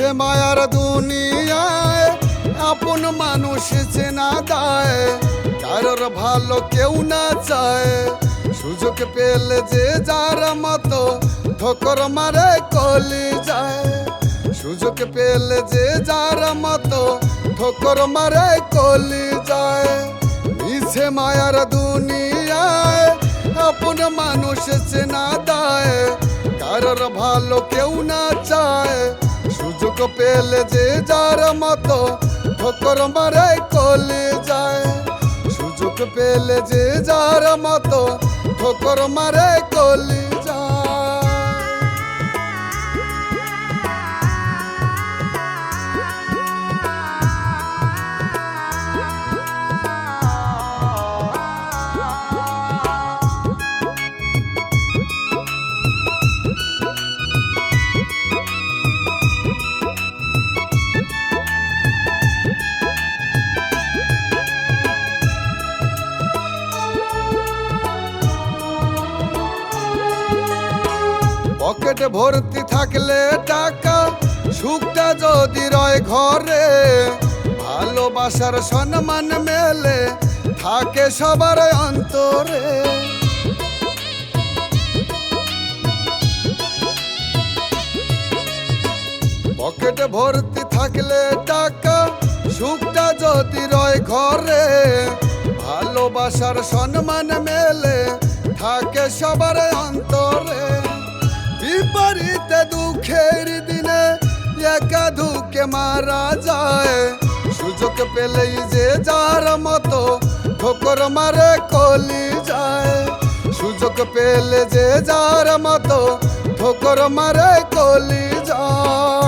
মিছে মায়ার দুনিয়ায় আপন মানুষ চেনা দায়। কারোর ভালো কেউ না চায়। সুযোগ পেলে যে যার মতো ঠোকর মারে কলি যায়। সুযোগ পেলে যে যার মতো ঠোকর মারে কলি যায়। মিছে মায়ার দুনিয়ায় আপন মানুষ চেনা দায়। কারোর ভালো কেউ না চায়। পেলে যে যার মতো ঠোকর মারে কলে যায় সুযোগ পেলে যে যার মতো ঠোকর মারে কলে পকেটে ভর্তি থাকলে টাকা, সুখটা যদি রয় ঘরে, ভালোবাসার সম্মান মেলে, থাকে সবার অন্তরে। পকেটে ভর্তি থাকলে টাকা, সুখটা যদি রয় ঘরে, ভালোবাসার সম্মান মেলে, থাকে সবার অন্তরে। ধুকে মারা যায়। সুযোগ পেলেই যে যার মতো ঠোকর মারে কলি যায়। সুযোগ পেলে যে যার মতো ঠোকর মারে কলি যায়।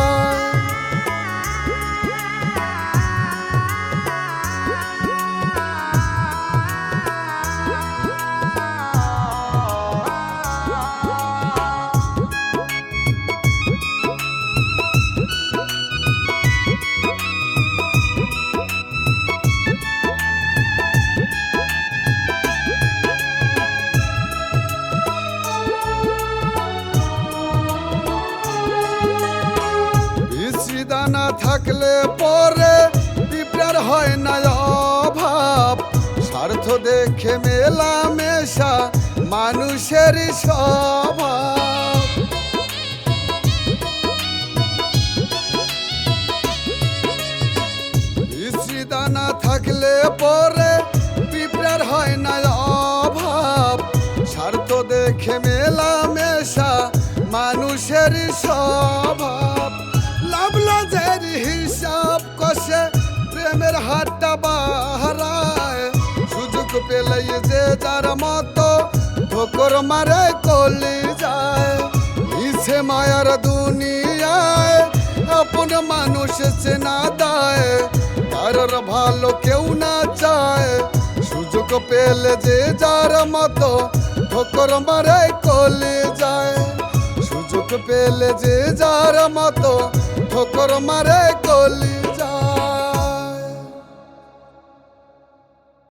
দানা থাকলে পরে পিঁপড়ার হয় না অভাব। স্বার্থ দেখে মেলা মেশা মানুষের স্বভাব। বৃষ্টি দানা থাকলে পরে পিঁপড়ার হয় না অভাব। স্বার্থ দেখে মেলা মেশা মানুষের স্বভাব। লাভ হিসাব কষে প্রেমের হাতটা বাহারায়। সুযোগ পেলে যে যার মতো ঠোকর মারে কলি যায়। মিছে মায়ার দুনিয়ায় আপন মানুষ চেনা দায়। কারোর ভালো কেউ না চায়। সুযোগ পেলে যে যার মতো ঠোকর মারে কলে যায়। সুযোগ পেলে যে যার মতো ঠোকর মারে কলি।